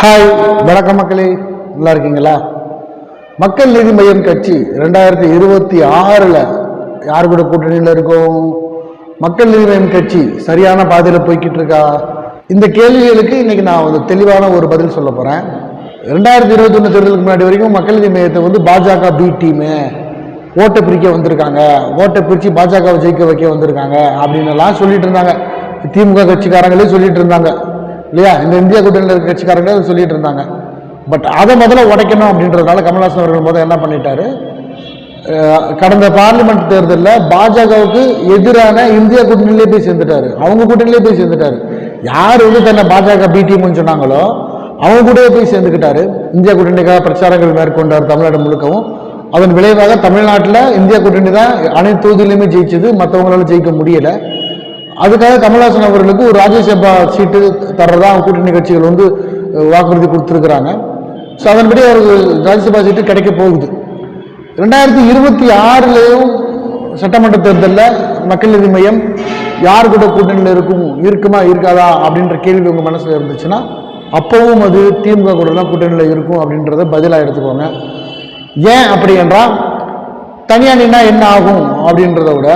Hi வணக்கம் மக்களே. நல்லா இருக்கீங்களா? மக்கள் நீதி மையம் கட்சி ரெண்டாயிரத்தி இருபத்தி ஆறில் யார் கூட கூட்டணியில் இருக்கும் மக்கள் நீதி மையம் கட்சி சரியான பாதையில் போய்கிட்டு இருக்கா? இந்த கேள்விகளுக்கு இன்னைக்கு நான் ஒரு தெளிவான ஒரு பதில் சொல்ல போகிறேன் ரெண்டாயிரத்தி இருபத்தொன்று தேர்தலுக்கு முன்னாடி வரைக்கும் மக்கள் நீதி மையத்தை வந்து பாஜக பி டீமு ஓட்டை பிரிக்க வந்திருக்காங்க. ஓட்டை பிரித்து பாஜகவை ஜெயிக்க வைக்க வந்திருக்காங்க. அப்படின்னு எல்லாம் சொல்லிட்டு இருந்தாங்க. திமுக கட்சிக்காரங்களே சொல்லிட்டு இருந்தாங்க. இல்லையா? இந்த இந்திய கூட்டணியில் இருக்க கட்சிக்காரங்களே அதை சொல்லிட்டு இருந்தாங்க. பட் அதை முதல்ல உடைக்கணும் அப்படின்றதுனால கமல்ஹாசன் அவர்கள் முதல்ல என்ன பண்ணிட்டாரு? கடந்த பார்லிமெண்ட் தேர்தலில் பாஜகவுக்கு எதிரான இந்திய கூட்டணியிலே போய் சேர்ந்துட்டாரு. அவங்க கூட்டணியிலே போய் சேர்ந்துட்டாரு. யார் வந்து தன்னை பாஜக பிடிஎம்னு சொன்னாங்களோ அவங்க கூடவே போய் சேர்ந்துக்கிட்டாரு. இந்தியா கூட்டணிக்காக பிரச்சாரங்கள் மேற்கொண்டார் தமிழ்நாடு முழுக்கவும். அதன் விளைவாக தமிழ்நாட்டில் இந்திய கூட்டணி தான் அனைத்து தொகுதியிலுமே ஜெயிச்சது. மற்றவங்களால ஜெயிக்க முடியலை. அதுக்காக கமல்ஹாசன் அவர்களுக்கு ஒரு ராஜ்யசபா சீட்டு தர்றதா கூட்டணி கட்சிகள் வந்து வாக்குறுதி கொடுத்துருக்குறாங்க. ஸோ அதன்படி அவருக்கு ராஜ்யசபா சீட்டு கிடைக்க போகுது. ரெண்டாயிரத்தி இருபத்தி ஆறுலேயும் சட்டமன்ற தேர்தலில் மக்கள் நீதி மையம் யார் கூட கூட்டணியில் இருக்கும் இருக்குமா இருக்காதா அப்படின்ற கேள்வி உங்கள் மனசில் இருந்துச்சுன்னா அப்போவும் அது திமுக கூட தான் கூட்டணியில் இருக்கும் அப்படின்றத பதிலாக எடுத்துக்கோங்க. ஏன் அப்படி என்றால் தனியாக நின்னா என்ன ஆகும் அப்படின்றத விட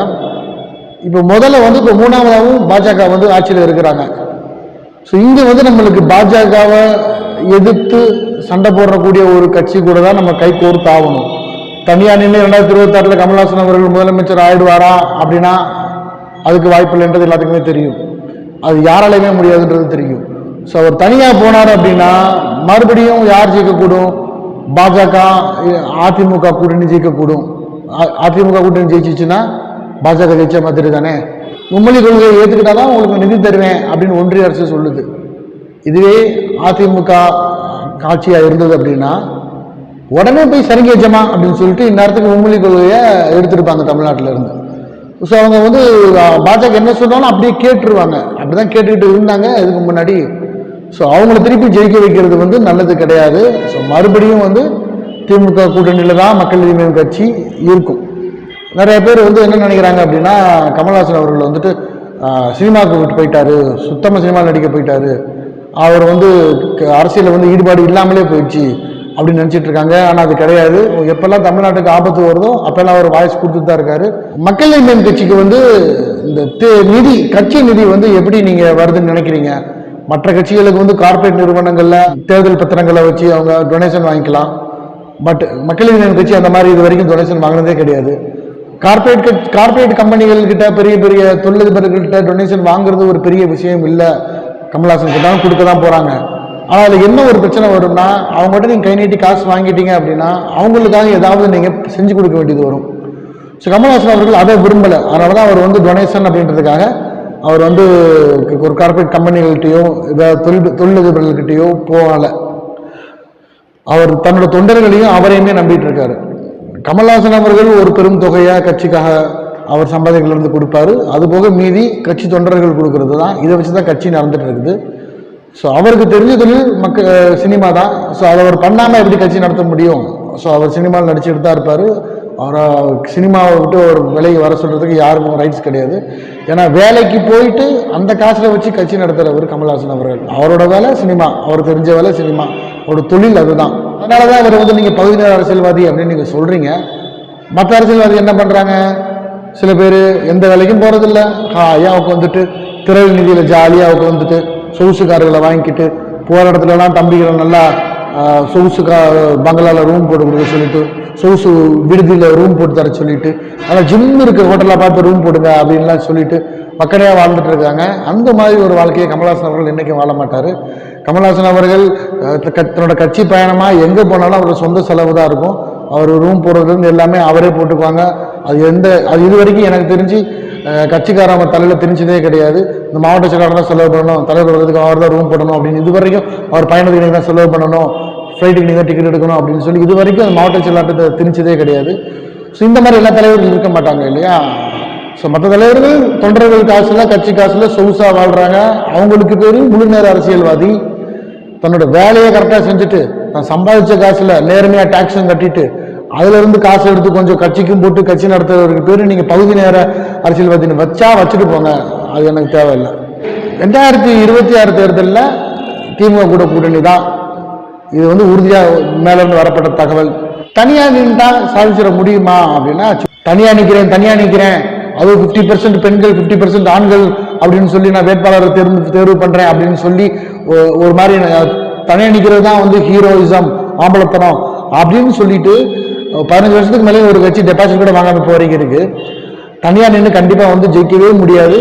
இப்போ முதல்ல வந்து இப்போ மூணாவதாகவும் பாஜக வந்து ஆட்சியில் இருக்கிறாங்க. ஸோ இங்கே வந்து நம்மளுக்கு பாஜகவை எதிர்த்து சண்டை போடக்கூடிய ஒரு கட்சி கூட தான் நம்ம கை கோர்த்து ஆகணும். தனியாக நின்று ரெண்டாயிரத்தி இருபத்தாறில் கமல்ஹாசன் அவர்கள் முதலமைச்சர் ஆயிடுவாரா அப்படின்னா அதுக்கு வாய்ப்பு இல்லைன்றது எல்லாத்துக்குமே தெரியும். அது யாராலையுமே முடியாதுன்றது தெரியும். ஸோ அவர் தனியாக போனார் அப்படின்னா மறுபடியும் யார் ஜெயிக்கக்கூடும்? பாஜக அதிமுக கூட்டணி ஜெயிக்கக்கூடும். அதிமுக கூட்டணி ஜெயிச்சிச்சுன்னா பாஜக ஜெயிச்ச மாதிரி தானே மும்மொழி கொள்கையை ஏற்றுக்கிட்டா தான் உங்களுக்கு நிதி தருவேன் அப்படின்னு ஒன்றிய அரசு சொல்லுது. இதுவே அதிமுக காட்சியாக இருந்தது அப்படின்னா உடனே போய் சரிங்க ஜமா அப்படின்னு சொல்லிட்டு இந்நேரத்துக்கு மும்மொழி கொள்கையை எடுத்திருப்பாங்க தமிழ்நாட்டில் இருந்து ஸோ அவங்க வந்து பாஜக என்ன சொன்னாலும் அப்படியே கேட்டுருவாங்க. அப்படிதான் கேட்டுக்கிட்டு இருந்தாங்க இதுக்கு முன்னாடி. ஸோ அவங்கள திருப்பி ஜெயிக்க வைக்கிறது வந்து நல்லது கிடையாது. ஸோ மறுபடியும் வந்து திமுக கூட்டணியில் தான் மக்கள் நீதி கட்சி இருக்கும். நிறைய பேர் வந்து என்ன நினைக்கிறாங்க அப்படின்னா கமல்ஹாசன் அவர்கள் வந்துட்டு சினிமாவுக்கு விட்டு போயிட்டாரு சுத்தமாக சினிமாவில் நடிக்க போயிட்டாரு. அவர் வந்து அரசியலில் வந்து ஈடுபாடு இல்லாமலே போயிடுச்சு அப்படின்னு நினச்சிட்டு இருக்காங்க. ஆனால் அது கிடையாது. எப்பெல்லாம் தமிழ்நாட்டுக்கு ஆபத்து வருதோ அப்பெல்லாம் அவர் வாய்ஸ் கொடுத்துட்டு தான் இருக்காரு. மக்கள் இந்தியன் கட்சிக்கு வந்து இந்த தே- நிதி கட்சி நிதி வந்து எப்படி நீங்கள் வருதுன்னு நினைக்கிறீங்க? மற்ற கட்சிகளுக்கு வந்து கார்ப்பரேட் நிறுவனங்களில் தேர்தல் பத்திரங்களை வச்சு அவங்க டொனேஷன் வாங்கிக்கலாம். பட் மக்கள் இந்தியன் கட்சி அந்த மாதிரி இது வரைக்கும் டொனேஷன் வாங்கினதே கிடையாது. கார்ப்பரேட் கார்ப்பரேட் கம்பெனிகள்கிட்ட பெரிய பெரிய தொழிலதிபர்கள்கிட்ட டொனேஷன் வாங்குறது ஒரு பெரிய விஷயம் இல்லை. கமல்ஹாசன் கிட்ட தான் கொடுக்க தான் போகிறாங்க ஆனால் அதில் என்ன ஒரு பிரச்சனை வரும்னா அவங்ககிட்ட நீங்கள் கை நீட்டி காசு வாங்கிட்டீங்க அப்படின்னா அவங்களுக்காக ஏதாவது நீங்கள் செஞ்சு கொடுக்க வேண்டியது வரும். ஸோ கமல்ஹாசன் அவர்கள் அதை விரும்பலை. அதனால தான் அவர் வந்து டொனேஷன் அப்படின்றதுக்காக அவர் வந்து ஒரு கார்ப்பரேட் கம்பெனிகள்கிட்டையோ ஏதாவது தொழில் தொழிலதிபர்கள்கிட்டயோ போகலை. அவர் தன்னோட தொண்டர்களையும் அவரையுமே நம்பிட்டு இருக்காரு. கமல்ஹாசன் அவர்கள் ஒரு பெரும் தொகையாக கட்சிக்காக அவர் சம்பாதிக்கிலிருந்து கொடுப்பாரு. அதுபோக மீதி கட்சி தொண்டர்கள் கொடுக்கறது தான். இதை வச்சு தான் கட்சி நடந்துட்டு இருக்குது. ஸோ அவருக்கு தெரிஞ்ச தொழில் மக்க சினிமா தான். ஸோ அதை அவர் பண்ணாமல் எப்படி கட்சி நடத்த முடியும்? ஸோ அவர் சினிமாவில் நடிச்சுட்டு தான் இருப்பார். அவரை சினிமாவை விட்டு ஒரு விலைக்கு வர சொல்கிறதுக்கு யாருக்கும் ரைட்ஸ் கிடையாது. ஏன்னா வேலைக்கு போயிட்டு அந்த காசில் வச்சு கட்சி நடத்துகிறவர் கமல்ஹாசன் அவர்கள். அவரோட வேலை சினிமா. அவர் தெரிஞ்ச வேலை சினிமா. அவரோட தொழில் அதுதான். அதனால தான் அவர் வந்து நீங்கள் பகுதி நேர அரசியல்வாதி அப்படின்னு நீங்கள் சொல்கிறீங்க மற்ற அரசியல்வாதி என்ன பண்ணுறாங்க சில பேர் எந்த வேலைக்கும் போகிறதில்ல ஹாயாக உட்காந்துட்டு திரை நிதியில் ஜாலியாக உட்காந்துட்டு சொகுசு கார்களை வாங்கிக்கிட்டு போகிற இடத்துலலாம் தம்பிகளை நல்லா சொகுசு கா பங்களாவில் ரூம் போட்டு கொடுக்க சொல்லிட்டு சொகுசு விடுதியில் ரூம் போட்டு தர சொல்லிட்டு ஆனால் ஜிம் இருக்கிற ஹோட்டலில் பார்த்து ரூம் போடுங்க அப்படின்லாம் சொல்லிட்டு மக்களையாக வாழ்ந்துட்டு இருக்காங்க. அந்த மாதிரி ஒரு வாழ்க்கையை கமல்ஹாசன் அவர்கள் என்றைக்கும் வாழ மாட்டார். கமல்ஹாசன் அவர்கள் தன்னோட கட்சி பயணமாக எங்கே போனாலும் அவரோட சொந்த செலவு தான் இருக்கும். அவர் ரூம் போடுறதுலேருந்து எல்லாமே அவரே போட்டுக்குவாங்க. அது எந்த அது இது வரைக்கும் எனக்கு தெரிஞ்சு கட்சிக்காரன் கட்சிக்காரங்க தலையில் தெரிஞ்சதே கிடையாது. இந்த மாவட்ட செயலாளர் தான் செலவு பண்ணணும். தலைவர் வர்றதுக்கு அவர் தான் ரூம் போடணும் அப்படின்னு இது வரைக்கும் அவர் பயணத்துக்கு நீங்கள் தான் செலவு பண்ணணும். ஃப்ளைட்டுக்கு நீங்கள் தான் டிக்கெட் எடுக்கணும் அப்படின்னு சொல்லி இது வரைக்கும் அந்த மாவட்ட செயலாளர்கிட்ட தெரிஞ்சதே கிடையாது. ஸோ இந்த மாதிரி எல்லா தலைவர்களும் இருக்க மாட்டாங்க இல்லையா? ஸோ மற்ற தலைவர்கள் தொண்டர்கள் காசில் கட்சி காசில் சொகுசாக வாழ்கிறாங்க அவங்களுக்கு பேர் முழு நேர அரசியல்வாதி. தன்னோட வேலையை கரெக்டாக செஞ்சுட்டு தான் சம்பாதிச்ச காசில் நேர்மையாக டேக்ஸும் கட்டிட்டு அதுலேருந்து காசு எடுத்து கொஞ்சம் கட்சிக்கும் போட்டு கட்சி நடத்துறவருக்கு பேர் நீங்கள் பகுதி நேர அரசியல்வாதின்னு வச்சா வச்சுட்டு போங்க. அது எனக்கு தேவையில்லை. ரெண்டாயிரத்தி இருபத்தி ஆறு தேர்தலில் திமுக கூட கூட்டணி தான். இது வந்து உறுதியாக மேலேருந்து வரப்பட்ட தகவல். தனியாக நின்றா சாதிச்சிட முடியுமா அப்படின்னா தனியாக நிற்கிறேன் தனியாக நிற்கிறேன் அது ஃபிஃப்டி பெர்சன்ட் பெண்கள் ஃபிஃப்டி பெர்சன்ட் ஆண்கள் அப்படின்னு சொல்லி நான் வேட்பாளரை தேர்ந்து தேர்வு பண்ணுறேன் அப்படின்னு சொல்லி ஒரு மாதிரி தனியாக நிற்கிறது தான் வந்து ஹீரோயிசம் ஆம்பளத்தனம் அப்படின்னு சொல்லிட்டு பதினஞ்சு வருஷத்துக்கு மேலே ஒரு கட்சி டெபாசிட் கூட வாங்காமல் இப்போ வரைக்கும் இருக்குது தனியாக நின்று கண்டிப்பாக வந்து ஜெயிக்கவே முடியாது.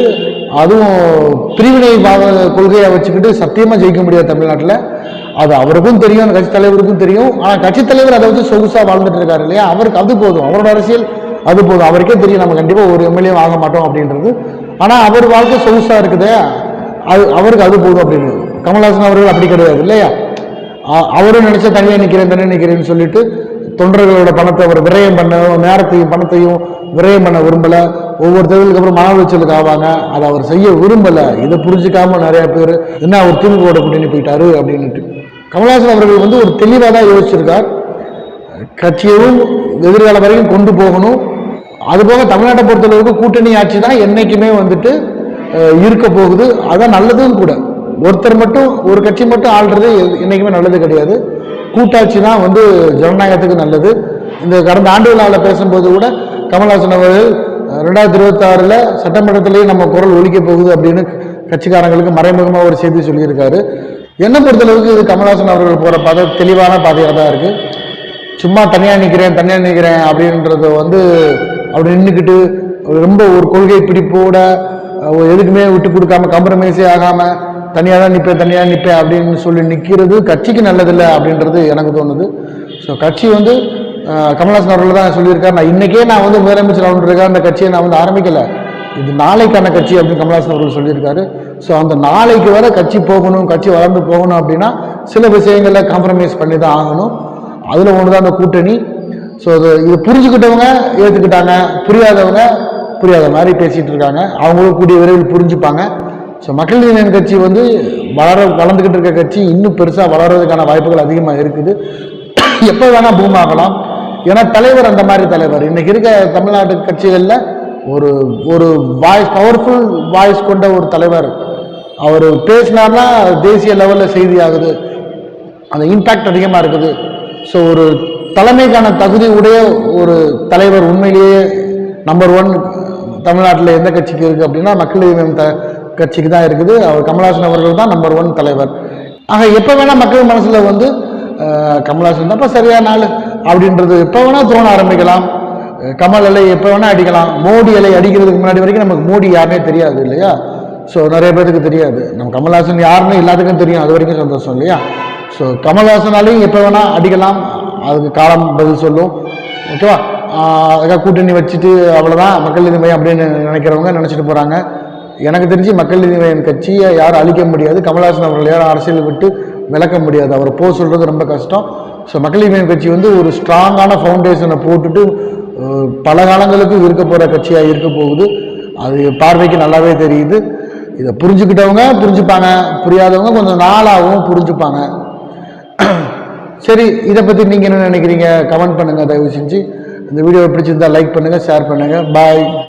அதுவும் பிரிவினை கொள்கையை வச்சுக்கிட்டு சத்தியமாக ஜெயிக்க முடியாது தமிழ்நாட்டில். அது அவருக்கும் தெரியும் அந்த கட்சி தலைவருக்கும் தெரியும். ஆனால் கட்சி தலைவர் அதை வந்து சொகுசாக வாழ்ந்துட்டு இருக்காரு இல்லையா? அவருக்கு அது போதும். அவரோட அரசியல் அது போதும். அவருக்கே தெரியும் நம்ம கண்டிப்பாக ஒரு எம்எல்ஏ ஆக மாட்டோம் அப்படின்றது. ஆனால் அவர் வாழ்க்கை சொகுசாக இருக்குதே. அது அவருக்கு அது போதும் அப்படின்றது கமல்ஹாசன் அவர்கள் அப்படி கிடையாது இல்லையா? அவரும் நினைச்ச தனியாக நிற்கிறேன் தனியாக நிற்கிறேன்னு சொல்லிட்டு தொண்டர்களோட பணத்தை அவர் விரயம் பண்ண நேரத்தையும் பணத்தையும் விரயம் பண்ண விரும்பலை. ஒவ்வொரு தேர்தலுக்கு அப்புறம் மன உளைச்சலுக்கு ஆவாங்க. அதை அவர் செய்ய விரும்பலை. இதை புரிஞ்சுக்காம நிறைய பேர் என்ன அவர் திமுக கூட்டணி போயிட்டாரு அப்படின்ட்டு கமல்ஹாசன் அவர்கள் வந்து ஒரு தெளிவாக தான் யோசிச்சிருக்கார். கட்சியையும் எதிர்காலம் வரைக்கும் கொண்டு போகணும். அதுபோக தமிழ்நாட்டை பொறுத்தளவுக்கு கூட்டணி ஆட்சி தான் என்றைக்குமே வந்துட்டு இருக்க போகுது. அதான் நல்லதும் கூட. ஒருத்தர் மட்டும் ஒரு கட்சி மட்டும் ஆள்றது என்றைக்குமே நல்லது கிடையாது. கூட்டாட்சி தான் வந்து ஜனநாயகத்துக்கு நல்லது. இந்த கடந்த ஆண்டு விழாவில் பேசும்போது கூட கமல்ஹாசன் அவர்கள் அஹ், ரெண்டாயிரத்தி இருபத்தாறில் சட்டமன்றத்திலேயே நம்ம குரல் ஒலிக்க போகுது அப்படின்னு கட்சிக்காரங்களுக்கு மறைமுகமாக ஒரு செய்தி சொல்லியிருக்காரு. என்னை பொறுத்தளவுக்கு இது கமல்ஹாசன் அவர்கள் போகிற பாதை தெளிவான பாதையாக தான் இருக்குது சும்மா தனியாக நிற்கிறேன் தனியாக நிற்கிறேன் அப்படின்றத வந்து அப்படி நின்றுக்கிட்டு ரொம்ப ஒரு கொள்கை பிடிப்போட எதுக்குமே விட்டு கொடுக்காம காம்ப்ரமைஸே ஆகாமல் தனியாக தான் நிற்பேன் தனியாக நிற்பேன் அப்படின்னு சொல்லி நிற்கிறது கட்சிக்கு நல்லதில்லை அப்படின்றது எனக்கு தோணுது. ஸோ கட்சி வந்து கமல்ஹாசன் அவர்கள் தான் சொல்லியிருக்காரு. நான் இன்றைக்கே நான் வந்து முதலமைச்சர் ஆகணுன்றதுக்காக அந்த கட்சியை நான் வந்து ஆரம்பிக்கலை. இது நாளைக்கான கட்சி அப்படின்னு கமல்ஹாசன் அவர்கள் சொல்லியிருக்காரு. ஸோ அந்த நாளைக்கு வர கட்சி போகணும் கட்சி வளர்ந்து போகணும் அப்படின்னா சில விஷயங்களில் காம்ப்ரமைஸ் பண்ணி தான் ஆகணும். அதில் ஒன்று தான் அந்த கூட்டணி. ஸோ அது இது புரிஞ்சுக்கிட்டவங்க ஏற்றுக்கிட்டாங்க புரியாதவங்க புரியாத மாதிரி பேசிகிட்டு இருக்காங்க. அவங்களும் கூடிய விரைவில் புரிஞ்சுப்பாங்க. ஸோ மக்கள் நீதி கட்சி வந்து வளர வளர்ந்துக்கிட்டு இருக்க கட்சி இன்னும் பெருசாக வளர்றதுக்கான வாய்ப்புகள் அதிகமாக இருக்குது. எப்போ வேணால் பூம் ஆகலாம் ஏன்னா தலைவர் அந்த மாதிரி தலைவர். இன்றைக்கி இருக்க தமிழ்நாட்டு கட்சிகளில் ஒரு ஒரு வாய்ஸ் பவர்ஃபுல் வாய்ஸ் கொண்ட ஒரு தலைவர். அவர் பேசினார்னா தேசிய லெவலில் செய்தி ஆகுது. அந்த இம்பேக்ட் அதிகமாக இருக்குது. ஸோ ஒரு தலைமைக்கான தகுதி உடைய ஒரு தலைவர் உண்மையிலேயே நம்பர் ஒன் தமிழ்நாட்டில் எந்த கட்சிக்கு இருக்குது அப்படின்னா மக்கள் த கட்சிக்கு தான் இருக்குது. அவர் கமல்ஹாசன் அவர்கள் தான் நம்பர் ஒன் தலைவர். ஆக எப்போ வேணால் மக்கள் மனசில் வந்து அஹ், கமல்ஹாசன் இப்போ சரியான நாள் அப்படின்றது எப்போ வேணால் தோண ஆரம்பிக்கலாம். கமல் அலை எப்போ வேணால் அடிக்கலாம். மோடி அலை அடிக்கிறதுக்கு முன்னாடி வரைக்கும் நமக்கு மோடி யாருனே தெரியாது இல்லையா? ஸோ நிறைய பேருக்கு தெரியாது. நம்ம கமல்ஹாசன் யாருன்னு எல்லாத்துக்கும் தெரியும். அது வரைக்கும் சந்தோஷம் இல்லையா? ஸோ கமல்ஹாசனாலையும் எப்போ வேணால் அடிக்கலாம். அதுக்கு காலம் பதில் சொல்லும். ஓகேவா? அதுக்காக கூட்டணி வச்சுட்டு அவ்வளோதான் மக்கள் இது மையம் அப்படின்னு நினைக்கிறவங்க நினச்சிட்டு போகிறாங்க எனக்கு தெரிஞ்சு மக்கள் நீதி மையம் கட்சியை யாரும் அழிக்க முடியாது. கமல்ஹாசன் அவர்கள் யாரும் அரசியல் விட்டு விளக்க முடியாது. அவரை போக சொல்கிறது ரொம்ப கஷ்டம். ஸோ மக்கள் நீதி மையம் கட்சி வந்து ஒரு ஸ்ட்ராங்கான ஃபவுண்டேஷனை போட்டுட்டு பல காலங்களுக்கு இருக்க போகிற கட்சியாக இருக்க போகுது. அது பார்வைக்கு நல்லாவே தெரியுது. இதை புரிஞ்சுக்கிட்டவங்க புரிஞ்சுப்பாங்க. புரியாதவங்க கொஞ்சம் நாளாகவும் புரிஞ்சுப்பாங்க. சரி இதை பற்றி நீங்கள் என்ன நினைக்கிறீங்க? கமெண்ட் பண்ணுங்கள் தயவு செஞ்சு. இந்த வீடியோவை பிடிச்சிருந்தா லைக் பண்ணுங்கள் ஷேர் பண்ணுங்கள் பாய்